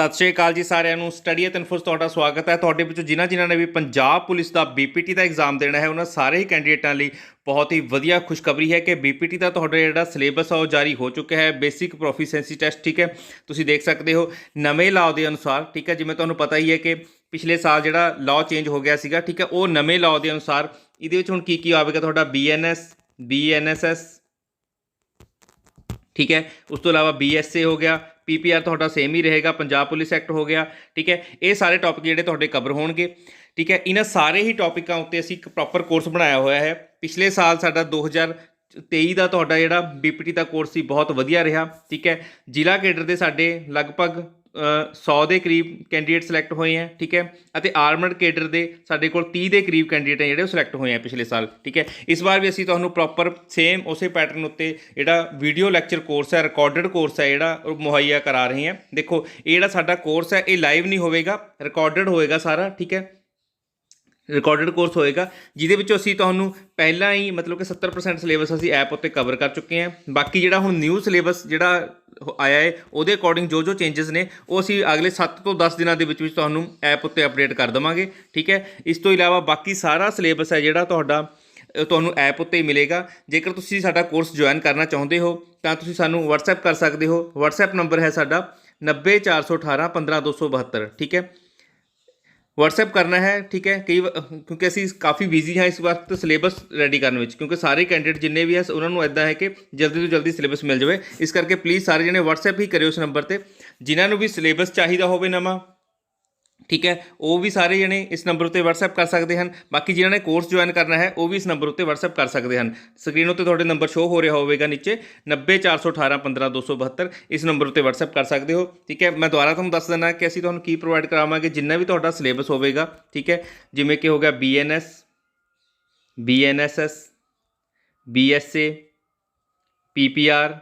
ਸਤਿ ਸ਼੍ਰੀ ਅਕਾਲ ਜੀ ਸਾਰਿਆਂ ਨੂੰ। ਸਟੱਡੀ ਐਂਡ ਇਨਫੋਸ ਤੁਹਾਡਾ ਸਵਾਗਤ ਹੈ। ਤੁਹਾਡੇ ਵਿੱਚੋਂ ਜਿਨ੍ਹਾਂ ਜਿਨ੍ਹਾਂ ਨੇ ਵੀ ਪੰਜਾਬ ਪੁਲਿਸ ਦਾ ਬੀਪੀਟੀ ਦਾ ਐਗਜ਼ਾਮ ਦੇਣਾ ਹੈ, ਉਹਨਾਂ ਸਾਰੇ ਹੀ ਕੈਂਡੀਡੇਟਾਂ ਲਈ ਬਹੁਤ ਹੀ ਵਧੀਆ ਖੁਸ਼ਖਬਰੀ ਹੈ ਕਿ ਬੀਪੀਟੀ ਦਾ ਤੁਹਾਡਾ ਜਿਹੜਾ ਸਿਲੇਬਸ ਆ, ਉਹ ਜਾਰੀ ਹੋ ਚੁੱਕਿਆ ਹੈ। ਬੇਸਿਕ ਪ੍ਰੋਫੀਸ਼ੀਐਂਸੀ ਟੈਸਟ ਠੀਕ ਹੈ? ਤੁਸੀਂ ਦੇਖ ਸਕਦੇ ਹੋ ਨਵੇਂ ਲਾਅ ਦੇ ਅਨੁਸਾਰ, ਠੀਕ ਹੈ? ਜਿਵੇਂ ਤੁਹਾਨੂੰ ਪਤਾ ਹੀ ਹੈ ਕਿ ਪਿਛਲੇ ਸਾਲ ਜਿਹੜਾ ਲਾਅ ਚੇਂਜ ਹੋ ਗਿਆ ਸੀਗਾ, ਠੀਕ ਹੈ? ਉਹ ਨਵੇਂ ਲਾਅ ਦੇ ਅਨੁਸਾਰ ਇਹਦੇ ਵਿੱਚ ਹੁਣ ਕੀ ਕੀ ਆਵੇਗਾ ਤੁਹਾਡਾ? ਬੀਐਨਐਸ ਬੀਐਨਐਸਐਸ ਠੀਕ ਹੈ? ਉਸ ਤੋਂ ਇਲਾਵਾ ਬੀਐਸਏ ਹੋ ਗਿਆ ਪੀਪੀਆਰ ਤੁਹਾਡਾ ਸੇਮ ਹੀ ਰਹੇਗਾ, ਪੰਜਾਬ ਪੁਲਿਸ ਐਕਟ ਹੋ ਗਿਆ, ਠੀਕ ਹੈ, ਇਹ ਸਾਰੇ ਟੌਪਿਕ ਜਿਹੜੇ ਤੁਹਾਡੇ ਕਵਰ ਹੋਣਗੇ, ਠੀਕ ਹੈ, ਇਹਨਾਂ ਸਾਰੇ ਹੀ ਟੌਪਿਕਾਂ ਉੱਤੇ ਅਸੀਂ ਇੱਕ ਪ੍ਰੋਪਰ ਕੋਰਸ ਬਣਾਇਆ ਹੋਇਆ ਹੈ, ਪਿਛਲੇ ਸਾਲ ਸਾਡਾ 2023 ਦਾ ਤੁਹਾਡਾ ਜਿਹੜਾ ਬੀਪੀਟੀ ਦਾ ਕੋਰਸ ਸੀ, ਬਹੁਤ ਵਧੀਆ ਰਿਹਾ, ਠੀਕ ਹੈ, ਜ਼ਿਲ੍ਹਾ ਕੇਡਰ ਦੇ ਸਾਡੇ ਲਗਭਗ 100 ਦੇ ਕਰੀਬ ਕੈਂਡੀਡੇਟ ਸਿਲੈਕਟ ਹੋਏ ਹੈ, ਠੀਕ ਹੈ? ਅਤੇ ਆਰਮਡ ਕੇਡਰ ਦੇ ਸਾਡੇ ਕੋਲ 30 ਦੇ ਕਰੀਬ ਕੈਂਡੀਡੇਟ ਜਿਹੜੇ ਉਹ ਸਿਲੈਕਟ ਹੋਏ ਹੈ ਪਿਛਲੇ ਸਾਲ, ਠੀਕ ਹੈ? ਇਸ ਵਾਰ ਵੀ ਅਸੀਂ ਤੁਹਾਨੂੰ ਪ੍ਰੋਪਰ ਸੇਮ ਉਸੇ ਪੈਟਰਨ ਉੱਤੇ ਜਿਹੜਾ ਵੀਡੀਓ ਲੈਕਚਰ ਕੋਰਸ ਹੈ ਰਿਕਾਰਡਡ ਕੋਰਸ ਹੈ ਜਿਹੜਾ ਉਹ ਮੁਹੱਈਆ ਕਰਾ ਰਹੇ ਹਾਂ। ਦੇਖੋ, ਇਹ ਜਿਹੜਾ ਸਾਡਾ ਕੋਰਸ ਹੈ, ਇਹ ਲਾਈਵ ਨਹੀਂ ਹੋਵੇਗਾ ਰਿਕਾਰਡਡ ਹੋਵੇਗਾ ਸਾਰਾ, ਠੀਕ ਹੈ? ਰਿਕਾਰਡਡ ਕੋਰਸ ਹੋਏਗਾ, ਜਿਹਦੇ ਵਿੱਚੋਂ ਅਸੀਂ ਤੁਹਾਨੂੰ ਪਹਿਲਾਂ ਹੀ ਮਤਲਬ ਕਿ 70% ਸਿਲੇਬਸ ਅਸੀਂ ਐਪ ਉੱਤੇ ਕਵਰ ਕਰ ਚੁੱਕੇ ਹਾਂ। ਬਾਕੀ ਜਿਹੜਾ ਹੁਣ ਨਿਊ ਸਿਲੇਬਸ ਜਿਹੜਾ ਆਇਆ ਹੈ, ਉਹਦੇ ਅਕੋਰਡਿੰਗ ਜੋ ਜੋ ਚੇਂਜਸ ਨੇ, ਉਹ ਅਸੀਂ ਅਗਲੇ 7 ਤੋਂ 10 ਦਿਨਾਂ ਦੇ ਵਿੱਚ ਵਿੱਚ ਤੁਹਾਨੂੰ ਐਪ ਉੱਤੇ ਅਪਡੇਟ ਕਰ ਦਵਾਂਗੇ, ਠੀਕ ਹੈ? ਇਸ ਤੋਂ ਇਲਾਵਾ ਬਾਕੀ ਸਾਰਾ ਸਿਲੇਬਸ ਹੈ ਜਿਹੜਾ ਤੁਹਾਡਾ ਤੁਹਾਨੂੰ ਐਪ ਉੱਤੇ ਹੀ ਮਿਲੇਗਾ। ਜੇਕਰ ਤੁਸੀਂ ਸਾਡਾ ਕੋਰਸ ਜੁਆਇਨ ਕਰਨਾ ਚਾਹੁੰਦੇ ਹੋ, ਤਾਂ ਤੁਸੀਂ ਸਾਨੂੰ WhatsApp ਕਰ ਸਕਦੇ ਹੋ। WhatsApp ਨੰਬਰ ਹੈ ਸਾਡਾ 90418 15272 ਠੀਕ ਹੈ? ਵਟਸਐਪ ਕਰਨਾ ਹੈ, ਠੀਕ ਹੈ? ਕਈ ਵਾ- ਕਿਉਂਕਿ ਅਸੀਂ ਕਾਫੀ ਬਿਜ਼ੀ ਹਾਂ ਇਸ ਵਕਤ ਸਿਲੇਬਸ ਰੈਡੀ ਕਰਨ ਵਿੱਚ। ਕਿਉਂਕਿ ਸਾਰੇ ਕੈਂਡੀਡੇਟ ਜਿੰਨੇ ਵੀ ਹੈ ਉਹਨਾਂ ਨੂੰ ਇਦਾਂ ਹੈ ਕਿ ਜਲਦੀ ਤੋਂ ਜਲਦੀ ਸਿਲੇਬਸ ਮਿਲ ਜਾਵੇ। ਇਸ ਕਰਕੇ ਪਲੀਜ਼ ਸਾਰੇ ਜਣੇ ਵਟਸਐਪ ਹੀ ਕਰਿਓ ਇਸ ਨੰਬਰ ਤੇ। ਜਿਨ੍ਹਾਂ ਨੂੰ ਵੀ ਸਿਲੇਬਸ ਚਾਹੀਦਾ ਹੋਵੇ ਨਵਾਂ ਠੀਕ ਹੈ? ਉਹ ਵੀ ਸਾਰੇ ਜਣੇ ਇਸ ਨੰਬਰ ਉੱਤੇ WhatsApp ਕਰ ਸਕਦੇ ਹਨ। ਬਾਕੀ ਜਿਨ੍ਹਾਂ ਨੇ ਕੋਰਸ ਜੁਆਇਨ ਕਰਨਾ ਹੈ, ਉਹ ਵੀ ਇਸ ਨੰਬਰ ਉੱਤੇ WhatsApp ਕਰ ਸਕਦੇ ਹਨ। ਸਕਰੀਨ ਉੱਤੇ ਤੁਹਾਡੇ ਨੰਬਰ ਸ਼ੋ ਹੋ ਰਿਹਾ ਹੋਵੇਗਾ ਨੀਚੇ। 90418 15272 ਇਸ ਨੰਬਰ ਉੱਤੇ WhatsApp ਕਰ ਸਕਦੇ ਹੋ। ਠੀਕ ਹੈ? ਮੈਂ ਦੁਬਾਰਾ ਤੁਹਾਨੂੰ ਦੱਸ ਦਿੰਦਾ ਕਿ ਅਸੀਂ ਤੁਹਾਨੂੰ ਕੀ ਪ੍ਰੋਵਾਈਡ ਕਰਾਵਾਂਗੇ, ਜਿੰਨਾ ਵੀ ਤੁਹਾਡਾ ਸਿਲੇਬਸ ਹੋਵੇਗਾ। ਠੀਕ ਹੈ? ਜਿਵੇਂ ਕਿ ਹੋ ਗਿਆ BNS BNSS BSA PPR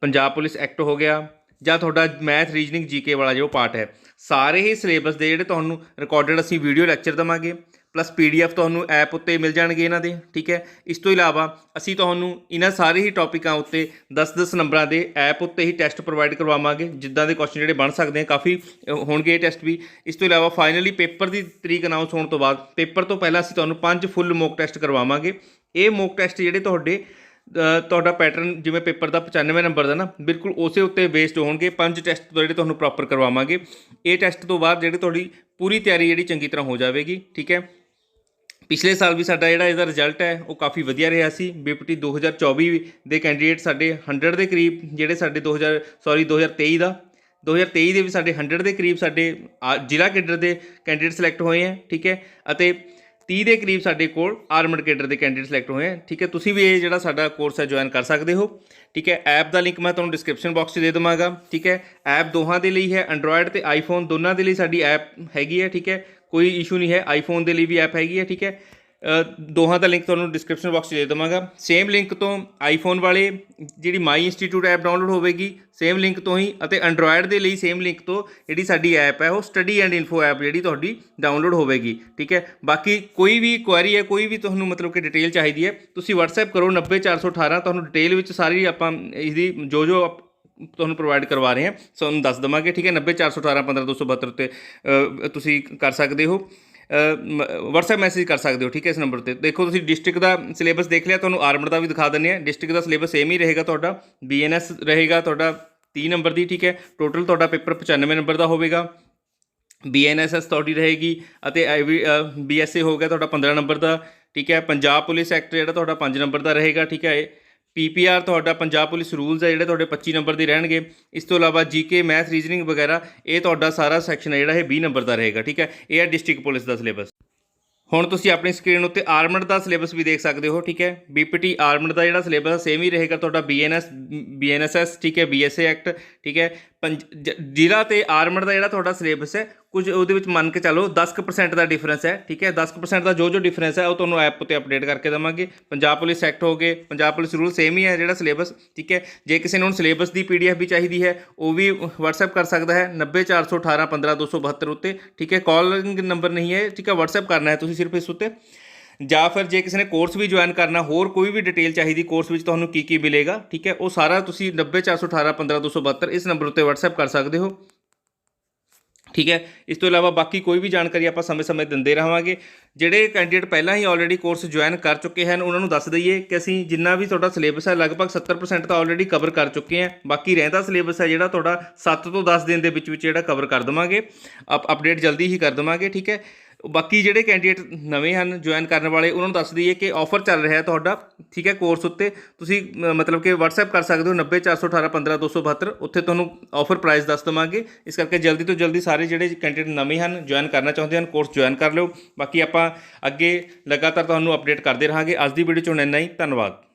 Punjab police act ਹੋ ਗਿਆ। ਜਾਂ ਤੁਹਾਡਾ ਮੈਥ ਰੀਜਨਿੰਗ ਜੀਕੇ ਵਾਲਾ ਜੋ ਪਾਰਟ ਹੈ। ਸਾਰੇ ਹੀ ਸਿਲੇਬਸ ਦੇ ਜਿਹੜੇ ਤੁਹਾਨੂੰ ਰਿਕਾਰਡਡ ਅਸੀਂ ਵੀਡੀਓ ਲੈਕਚਰ ਦਵਾਂਗੇ ਪਲੱਸ ਪੀਡੀਐਫ ਤੁਹਾਨੂੰ ਐਪ ਉੱਤੇ ਮਿਲ ਜਾਣਗੇ ਇਹਨਾਂ ਦੇ, ਠੀਕ ਹੈ? ਇਸ ਤੋਂ ਇਲਾਵਾ ਅਸੀਂ ਤੁਹਾਨੂੰ ਇਹਨਾਂ ਸਾਰੇ ਹੀ ਟੌਪਿਕਾਂ ਉੱਤੇ 10-10 ਨੰਬਰਾਂ ਦੇ ਐਪ ਉੱਤੇ ਹੀ ਟੈਸਟ ਪ੍ਰੋਵਾਈਡ ਕਰਵਾਵਾਂਗੇ, ਜਿੱਦਾਂ ਦੇ ਕੁਐਸਚਨ ਜਿਹੜੇ ਬਣ ਸਕਦੇ ਆ, ਕਾਫੀ ਹੋਣਗੇ ਇਹ ਟੈਸਟ ਵੀ। ਇਸ ਤੋਂ ਇਲਾਵਾ ਫਾਈਨਲੀ ਪੇਪਰ ਦੀ ਤਰੀਕ ਅਨਾਉਂਸ ਹੋਣ ਤੋਂ ਬਾਅਦ ਪੇਪਰ ਤੋਂ ਪਹਿਲਾਂ ਅਸੀਂ ਤੁਹਾਨੂੰ ਪੰਜ ਫੁੱਲ ਮੌਕ ਟੈਸਟ ਕਰਵਾਵਾਂਗੇ। ਇਹ ਮੌਕ ਟੈਸਟ ਜਿਹੜੇ ਤੁਹਾਡੇ ਤੁਹਾਡਾ ਪੈਟਰਨ ਜਿਵੇਂ ਪੇਪਰ ਦਾ 95 ਨੰਬਰ ਦਾ ਨਾ, ਬਿਲਕੁਲ ਉਸੇ ਉੱਤੇ ਬੇਸਡ ਹੋਣਗੇ। ਪੰਜ ਟੈਸਟ ਜਿਹੜੇ ਤੁਹਾਨੂੰ ਪ੍ਰੋਪਰ ਕਰਵਾਵਾਂਗੇ। ਇਹ ਟੈਸਟ ਤੋਂ ਬਾਅਦ ਜਿਹੜੀ ਤੁਹਾਡੀ ਪੂਰੀ ਤਿਆਰੀ ਜਿਹੜੀ ਚੰਗੀ ਤਰ੍ਹਾਂ ਹੋ ਜਾਵੇਗੀ, ਠੀਕ ਹੈ? ਪਿਛਲੇ ਸਾਲ ਵੀ ਸਾਡਾ ਜਿਹੜਾ ਇਹਦਾ ਰਿਜ਼ਲਟ ਹੈ, ਉਹ ਕਾਫੀ ਵਧੀਆ ਰਿਹਾ ਸੀ। ਬੀਪੀਟੀ 2024 ਦੇ ਕੈਂਡੀਡੇਟ ਸਾਡੇ 100 ਦੇ ਕਰੀਬ, ਜਿਹੜੇ ਸਾਡੇ 2000 ਸੌਰੀ 2023 ਦਾ 2023 ਦੇ। ਵੀ ਸਾਡੇ 100 ਦੇ ਕਰੀਬ ਸਾਡੇ ਆ- ਜ਼ਿਲ੍ਹਾ ਕੇਡਰ ਦੇ ਕੈਂਡੀਡੇਟ ਸਿਲੈਕਟ ਹੋਏ ਹੈ, ਠੀਕ ਹੈ? ਅਤੇ 30 ਦੇ ਕਰੀਬ ਸਾਡੇ ਕੋਲ ਆਰਮਡ ਕੇਡਰ ਦੇ ਕੈਂਡੀਡੇਟ ਸਿਲੈਕਟ ਹੋਏ ਹੈ ਠੀਕ ਹੈ? ਤੁਸੀਂ ਵੀ ਇਹ ਜਿਹੜਾ ਸਾਡਾ ਕੋਰਸ ਹੈ ਜੁਆਇਨ ਕਰ ਸਕਦੇ ਹੋ, ਠੀਕ ਹੈ? ਐਪ ਦਾ ਲਿੰਕ ਮੈਂ ਤੁਹਾਨੂੰ ਡਿਸਕ੍ਰਿਪਸ਼ਨ ਬਾਕਸ 'ਚ ਦੇ ਦਵਾਂਗਾ, ਠੀਕ ਹੈ? ਐਪ ਦੋਹਾਂ ਦੇ ਲਈ ਹੈ ਐਂਡਰੋਇਡ ਤੇ ਆਈਫੋਨ ਦੋਨਾਂ ਦੇ ਲਈ ਸਾਡੀ ਐਪ ਹੈਗੀ ਹੈ, ਠੀਕ ਹੈ? ਕੋਈ ਇਸ਼ੂ ਨਹੀਂ ਹੈ ਆਈਫੋਨ ਦੇ ਲਈ ਵੀ ਐਪ ਹੈਗੀ ਹੈ, ਠੀਕ ਹੈ? ਦੋਹਾਂ ਦਾ ਲਿੰਕ ਤੁਹਾਨੂੰ ਡਿਸਕ੍ਰਿਪਸ਼ਨ ਬਾਕਸ 'ਚ ਦੇ ਦਵਾਂਗਾ। ਸੇਮ ਲਿੰਕ ਤੋਂ ਆਈਫੋਨ ਵਾਲੇ ਜਿਹੜੀ ਮਾਈ ਇੰਸਟੀਚਿਊਟ ਐਪ ਡਾਊਨਲੋਡ ਹੋਵੇਗੀ ਸੇਮ ਲਿੰਕ ਤੋਂ ਹੀ ਅਤੇ ਐਂਡਰੋਇਡ ਦੇ ਲਈ ਸੇਮ ਲਿੰਕ ਤੋਂ ਜਿਹੜੀ ਸਾਡੀ ਐਪ ਹੈ ਉਹ ਸਟੱਡੀ ਐਂਡ ਇਨਫੋ ਐਪ ਜਿਹੜੀ ਤੁਹਾਡੀ ਡਾਊਨਲੋਡ ਹੋਵੇਗੀ ਠੀਕ ਹੈ? ਬਾਕੀ ਕੋਈ ਵੀ ਕੁਐਰੀ ਹੈ ਕੋਈ ਵੀ ਤੁਹਾਨੂੰ ਮਤਲਬ ਕਿ ਡਿਟੇਲ ਚਾਹੀਦੀ ਹੈ ਤੁਸੀਂ WhatsApp ਕਰੋ 90418 ਤੁਹਾਨੂੰ ਡਿਟੇਲ ਵਿੱਚ ਸਾਰੀ ਆਪਾਂ ਇਹਦੀ ਜੋ ਜੋ ਆਪ- ਤੁਹਾਨੂੰ ਪ੍ਰੋਵਾਈਡ ਕਰਵਾ ਰਹੇ ਹਾਂ ਤੁਹਾਨੂੰ ਦੱਸ ਦਵਾਂਗੇ ਠੀਕ ਹੈ? 90418 15272 ਉੱਤੇ ਅ, ਤੁਸੀਂ ਕਰ ਸਕਦੇ ਹੋ। WhatsApp ਮੈਸੇਜ ਕਰ ਸਕਦੇ ਹੋ, ਠੀਕ ਹੈ ਇਸ ਨੰਬਰ ਤੇ। ਦੇਖੋ ਤੁਸੀਂ ਡਿਸਟ੍ਰਿਕਟ ਦਾ ਸਿਲੇਬਸ ਦੇਖ ਲਿਆ, ਤੁਹਾਨੂੰ ਆਰਮਡ ਦਾ ਵੀ ਦਿਖਾ ਦਿੰਦੇ ਆ ਡਿਸਟ੍ਰਿਕਟ ਦਾ ਸਿਲੇਬਸ ਸੇਮ ਹੀ ਰਹੇਗਾ ਤੁਹਾਡਾ BNS ਰਹੇਗਾ ਤੁਹਾਡਾ 30 ਨੰਬਰ ਦੀ, ਠੀਕ ਹੈ। ਟੋਟਲ ਤੁਹਾਡਾ ਪੇਪਰ 95 ਨੰਬਰ ਦਾ ਹੋਵੇਗਾ। BNSS ਤੁਹਾਡੀ ਰਹੇਗੀ ਅਤੇ BSA ਹੋ ਗਿਆ ਤੁਹਾਡਾ 15 ਨੰਬਰ ਦਾ, ਠੀਕ ਹੈ। ਪੰਜਾਬ ਪੁਲਿਸ ਐਕਟ ਜਿਹੜਾ ਤੁਹਾਡਾ 5 ਨੰਬਰ ਦਾ ਰਹੇਗਾ, ਠੀਕ ਹੈ। ਪੀਪੀਆਰ ਤੁਹਾਡਾ ਪੰਜਾਬ ਪੁਲਿਸ ਰੂਲਸ ਹੈ, ਜਿਹੜੇ ਤੁਹਾਡੇ 25 ਨੰਬਰ ਦੇ ਰਹਿਣਗੇ। ਇਸ ਤੋਂ ਇਲਾਵਾ ਜੀਕੇ ਮੈਥ ਰੀਜ਼ਨਿੰਗ ਵਗੈਰਾ, ਇਹ ਤੁਹਾਡਾ ਸਾਰਾ ਸੈਕਸ਼ਨ ਹੈ, ਜਿਹੜਾ ਇਹ 20 ਨੰਬਰ ਦਾ ਰਹੇਗਾ, ਠੀਕ ਹੈ? ਇਹ ਹੈ ਡਿਸਟ੍ਰਿਕਟ ਪੁਲਿਸ ਦਾ ਸਿਲੇਬਸ ਹੁਣ ਤੁਸੀਂ ਆਪਣੀ ਸਕਰੀਨ ਉੱਤੇ ਆਰਮਡ ਦਾ ਸਿਲੇਬਸ ਵੀ ਦੇਖ ਸਕਦੇ ਹੋ, ਠੀਕ ਹੈ? ਬੀਪੀਟੀ ਆਰਮਡ ਦਾ ਜਿਹੜਾ ਸਿਲੇਬਸ ਹੈ ਸੇਮ ਹੀ ਰਹੇਗਾ ਤੁਹਾਡਾ ਬੀਐਨਐਸ ਬੀਐਨਐਸਐਸ ਠੀਕ ਹੈ? ਬੀਐਸਏ ਐਕਟ ਠੀਕ ਹੈ? ਜ਼ਿਲ੍ਹਾ ਤੇ ਆਰਮਡ ਦਾ ਜਿਹੜਾ ਤੁਹਾਡਾ ਸਿਲੇਬਸ ਹੈ, ਕੁਝ ਉਹਦੇ ਵਿੱਚ ਮੰਨ ਕੇ ਚੱਲੋ 10% ਦਾ ਡਿਫਰੈਂਸ ਹੈ, ਠੀਕ ਹੈ? 10% ਦਾ ਜੋ ਜੋ ਡਿਫਰੈਂਸ ਹੈ, ਉਹ ਤੁਹਾਨੂੰ ਐਪ ਉੱਤੇ ਅਪਡੇਟ ਕਰਕੇ ਦੇਵਾਂਗੇ। ਪੰਜਾਬ ਪੁਲਿਸ ਐਕਟ ਹੋ ਗਏ, ਪੰਜਾਬ ਪੁਲਿਸ ਰੂਲ ਸੇਮ ਹੀ ਹੈ ਜਿਹੜਾ ਸਿਲੇਬਸ ਠੀਕ ਹੈ? ਜੇ ਕਿਸੇ ਨੂੰ ਹੁਣ ਸਿਲੇਬਸ ਦੀ ਪੀਡੀਐਫ ਵੀ ਚਾਹੀਦੀ ਹੈ, ਉਹ ਵੀ WhatsApp ਕਰ ਸਕਦਾ ਹੈ 90418 15272 ਉੱਤੇ, ਠੀਕ ਹੈ? ਕਾਲਿੰਗ ਨੰਬਰ ਨਹੀਂ ਹੈ, ਠੀਕ ਹੈ? WhatsApp ਕਰਨਾ ਹੈ ਤੁਸੀਂ ਸਿਰਫ ਇਸ ਉੱਤੇ। ਜਾਂ ਫਿਰ ਜੇ ਕਿਸੇ ਨੇ ਕੋਰਸ ਵੀ ਜੁਆਇਨ ਕਰਨਾ, ਹੋਰ ਕੋਈ ਵੀ ਡਿਟੇਲ ਚਾਹੀਦੀ ਕੋਰਸ ਵਿੱਚ ਤੁਹਾਨੂੰ ਕੀ ਕੀ ਮਿਲੇਗਾ, ਠੀਕ ਹੈ? ਉਹ ਸਾਰਾ ਤੁਸੀਂ 90418 15272 ਇਸ ਨੰਬਰ ਉੱਤੇ WhatsApp ਕਰ ਸਕਦੇ ਹੋ। ਠੀਕ ਹੈ? ਇਸ ਤੋਂ ਇਲਾਵਾ ਬਾਕੀ ਕੋਈ ਵੀ ਜਾਣਕਾਰੀ ਆਪਾਂ ਸਮੇਂ-ਸਮੇਂ ਦਿੰਦੇ ਰਹਾਂਗੇ। ਜਿਹੜੇ ਕੈਂਡੀਡੇਟ ਪਹਿਲਾਂ ਹੀ ਆਲਰੇਡੀ ਕੋਰਸ ਜੁਆਇਨ ਕਰ ਚੁੱਕੇ ਹਨ, ਉਹਨਾਂ ਨੂੰ ਦੱਸ ਦਈਏ ਕਿ ਅਸੀਂ ਜਿੰਨਾ ਵੀ ਤੁਹਾਡਾ ਸਿਲੇਬਸ ਹੈ, ਲਗਭਗ 70% ਤਾਂ ਆਲਰੇਡੀ ਕਵਰ ਕਰ ਚੁੱਕੇ ਹਾਂ। ਬਾਕੀ ਰਹਿੰਦਾ ਸਿਲੇਬਸ ਹੈ ਜਿਹੜਾ ਤੁਹਾਡਾ 7 ਤੋਂ 10 ਦਿਨ ਦੇ ਵਿੱਚ ਵਿੱਚ ਜਿਹੜਾ ਕਵਰ ਕਰ ਦਵਾਂਗੇ। ਅਪ ਅਪਡੇਟ ਜਲਦੀ ਹੀ ਕਰ ਦਵਾਂਗੇ, ਠੀਕ ਹੈ? ਬਾਕੀ ਜਿਹੜੇ ਕੈਂਡੀਡੇਟ ਨਵੇਂ ਹਨ ਜੁਆਇਨ ਕਰਨ ਵਾਲੇ, ਉਹਨਾਂ ਨੂੰ ਦੱਸ ਦਈਏ ਕਿ ਆਫਰ ਚੱਲ ਰਿਹਾ ਹੈ ਤੁਹਾਡਾ, ਠੀਕ ਹੈ ਕੋਰਸ ਉੱਤੇ। ਤੁਸੀਂ ਮਤਲਬ ਕਿ WhatsApp ਕਰ ਸਕਦੇ ਹੋ 90418 ਉੱਥੇ ਤੁਹਾਨੂੰ ਆਫਰ ਪ੍ਰਾਈਸ ਦੱਸ ਦਵਾਂਗੇ। ਇਸ ਕਰਕੇ ਜਲਦੀ ਤੋਂ ਜਲਦੀ ਸਾਰੇ ਜਿਹੜੇ ਕੈਂਡੀਡੇਟ ਨਵੇਂ ਹਨ ਜੁਆਇਨ ਕਰਨਾ ਚਾਹੁੰਦੇ ਹਨ ਕੋਰਸ ਜੁਆਇਨ ਕਰ ਲਿਓ। ਬਾਕੀ ਆਪਾਂ ਅੱਗੇ ਲਗਾਤਾਰ ਤੁਹਾਨੂੰ ਅਪਡੇਟ ਕਰਦੇ ਰਹਾਂਗੇ। ਅੱਜ ਦੀ ਵੀਡੀਓ 'ਚ ਹੁਣ ਇੰਨਾ ਹੀ। ਧੰਨਵਾਦ।